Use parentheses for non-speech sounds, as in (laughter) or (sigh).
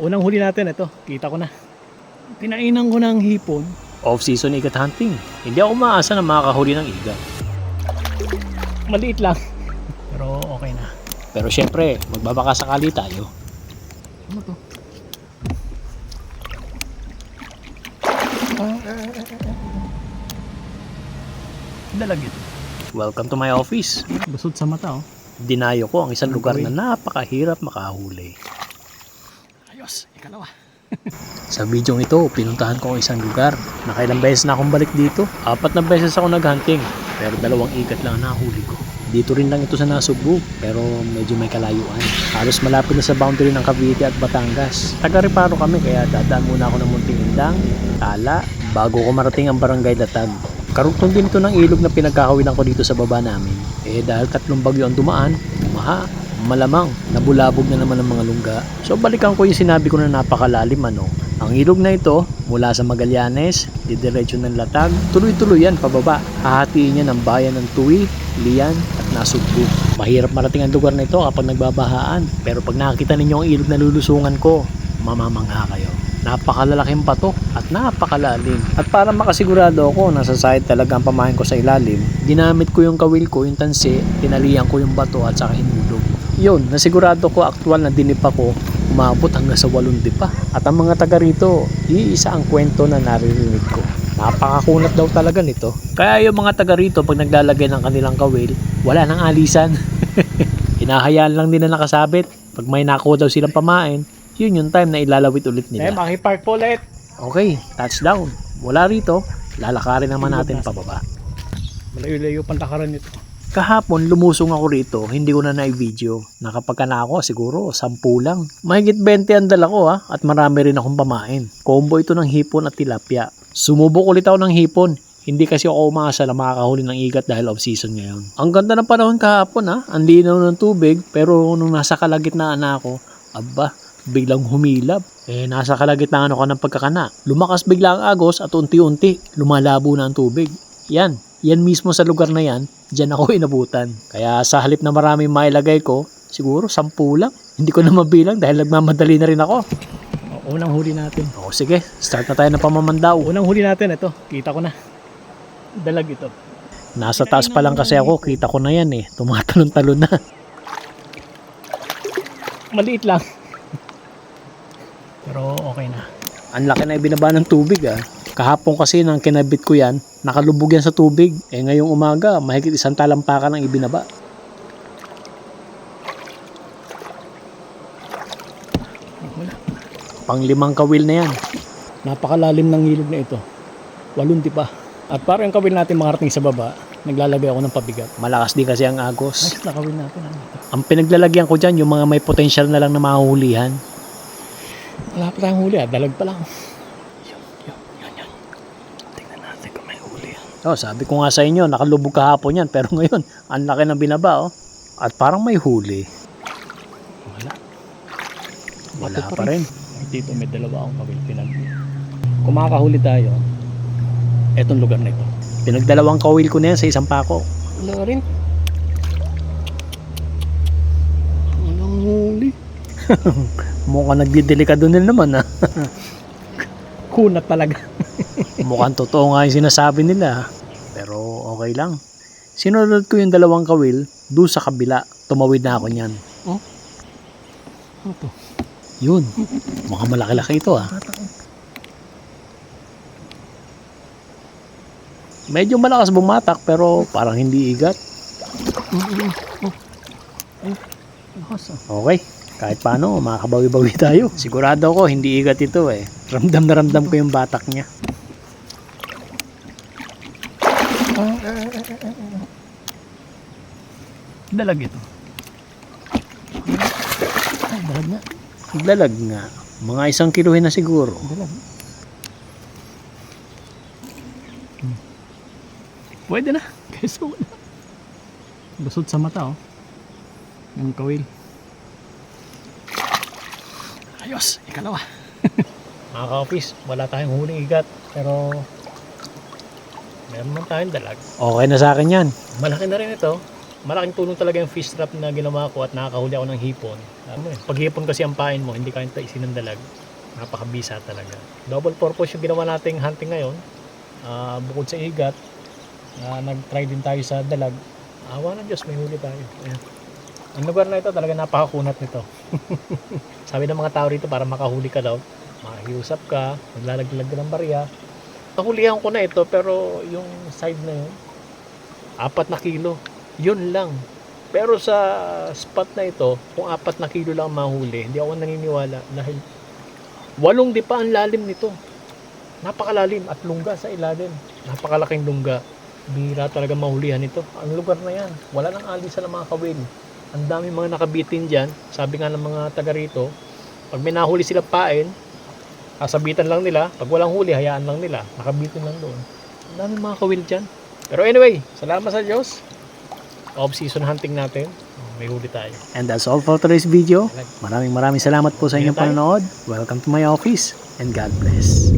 Unang huli natin, ito. Kita ko na. Pinainan ko ng hipon. Off-season ikat hunting. Hindi ako maasa na makakahuli ng igat. Maliit lang. Pero okay na. Pero syempre, magbabaka sakali tayo. Ano to? Dalag ito. Welcome to my office. Busod sa mata, oh. Dinayo ko ang isang lugar na napakahirap makahuli. Ayos, ikalawa. Sa video ito, pinuntahan ko ang isang lugar. Nakailang beses na akong balik dito. Apat na beses ako naghunting. Pero dalawang ikat lang ang nahuli ko. Dito rin lang ito sa Nasugbu, pero medyo may kalayuan. Halos malapit na sa boundary ng Cavite at Batangas. Taga-reparo kami kaya dadaan muna ako ng Munting Indang, Tala, bago ko marating ang Barangay Latag. Karugtong din ito ng ilog na pinagkakawilan ko dito sa baba namin. Eh dahil tatlong bagyo ang dumaan, umaha, malamang nabulabog na naman ang mga lungga. So balikan ko yung sinabi ko na napakalalim ano. Ang ilog na ito, mula sa Magallanes, didiretso ng Latag, tuloy-tuloy yan pababa. Hahatiin niya ng bayan ng Tui, Lian at Nasugbu. Mahirap marating ang lugar na ito kapag nagbabahaan. Pero pag nakakita ninyo ang ilog na lulusungan ko, mamamangha kayo. Napakalalaking bato at napakalalim. At para makasigurado ako na sa side talaga ang pamahin ko sa ilalim, ginamit ko yung kawil ko, yung tansi, tinalian ko yung bato at saka hinulog. Yun, nasigurado ko aktual na dinipa ko umabot hanggang sa walong dipa. At ang mga taga rito, iisa ang kwento na naririnig ko. Napakakunat daw talaga nito. Kaya yung mga taga rito pag naglalagay ng kanilang kawil, wala nang alisan. (laughs) Hinahayaan lang nila nakasabit. Pag may nakuha daw silang pamain, yun yung time na ilalawit ulit Eh, nila. makipark po ulit. Okay, touchdown. Wala rito, lalakarin naman natin pababa. Malayo-layo pang lakaran nito. Kahapon, lumusong ako rito, hindi ko na na-video. Nakapagka na ako, siguro, 10 lang. Mahigit 20 ang dala ko ha, at marami rin akong pamain. Combo ito ng hipon at tilapia. Sumubok ulit ako ng hipon. Hindi kasi ako umasa na makakahuli ng igat dahil off-season ngayon. Ang ganda ng panahon kahapon ha, ang linaw ng tubig, pero nung nasa kalagitnaan na ako, aba, biglang humilab. Eh, nasa kalagitnaan ako ng pagkakana. Lumakas bigla ang agos at unti-unti, lumalabo na ang tubig. Yan, yan mismo sa lugar na yan, dyan ako (laughs) inabutan. Kaya sa halip na marami mailagay ko, siguro sampu lang. Hindi ko na mabilang dahil nagmamadali na rin ako. O, unang huli natin. O sige, start na tayo ng pamamandaw. Unang huli natin, ito. Kita ko na. Dalag ito. Nasa taas pa lang kasi ako, kita ko na yan eh. Tumatalon-talon na. Maliit lang. Pero okay na. Ang laki na ibinaba ng tubig ah. Kahapon kasi nang kinabit ko yan, nakalubog yan sa tubig. Eh ngayong umaga, mahigit isang talampakan ang ibinaba. Panglimang kawil na yan. Napakalalim ng ilog na ito. Walong pa. At para yung kawil natin makarating sa baba, naglalagay ako ng pabigat. Malakas din kasi ang agos. Nice na kawil natin. Ano? Ang pinaglalagyan ko dyan, yung mga may potential na lang na mahuhulihan. Wala pa tayong huli ah. Dalag pa lang. Yun, yun, yun, yun. Tingnan natin kung may huli yan. Oh, sabi ko nga sa inyo, nakalubog kahapon yan. Pero (laughs) ngayon, ang laki ng binaba oh. At parang may huli. Wala. Wala Bato pa rin. Dito may dalawa akong kawil pinag. Kung makakahuli tayo, etong lugar na ito. Pinagdalawang kawil ko na yan sa isang pako. Wala rin. Walang huli. (laughs) Mukhang nagdidelikado nila naman ah. Kunat talaga. Mukhang totoo nga yung sinasabi nila. Pero okay lang. Sinunod ko yung dalawang kawil doon sa kabila. Tumawid na ako niyan. Ano to? Yun. Mukhang malaki-laki ito ah. Medyo malakas bumatak pero parang hindi igat. Lakas ah. Okay. Kahit paano, makakabawi-bawi tayo. Sigurado ako, hindi igat ito eh. Ramdam na ramdam ko yung batak niya. Dalag ito. Ay, dalag na. Lalag nga. Mga isang kiluhin na siguro. Dalag. Hmm. Pwede na. (laughs) Kaysa wala. Busod sa mata oh. Yung kawil. Ayos, ikalawa. (laughs) Mga ka-office, wala tayong huling igat. Pero, meron man tayong dalag. Okay na sa akin yan. Malaki na rin ito. malaking tulong talaga yung fish trap na ginawa ko at nakakahuli ako ng hipon. Ano eh, pag hipon kasi ang pain mo, hindi kaya taisin ng dalag. Napakabisa talaga. Double purpose yung ginawa nating hunting ngayon. Ah, bukod sa igat, ah, nag-try din tayo sa dalag. Awa ng Diyos, may huli tayo. Ayan. Ang lugar na ito talaga napakakunat nito. (laughs) Sabi ng mga tao rito para makahuli ka daw, makiusap ka, maglalaglag ka ng barya. Nahulihan ko na ito pero yung side na yun, apat na kilo. Yun lang. Pero sa spot na ito, kung apat na kilo lang mahuli, hindi ako naniniwala dahil walong di pa ang lalim nito. Napakalalim at lungga sa ilalim. Napakalaking lungga. Bihira talaga mahulihan ito. Ang lugar na yan, wala nang alisan ng mga kawil. Ang dami mga nakabitin dyan. Sabi nga ng mga taga rito, pag may nahuli silang pain, kasabitan lang nila. Pag walang huli, hayaan lang nila. Nakabitin lang doon. Ang dami mga kawil dyan. Pero anyway, salamat sa Diyos. Off-season hunting natin. May huli tayo. And that's all for today's video. Maraming maraming salamat po sa inyong panonood. Welcome to my office and God bless.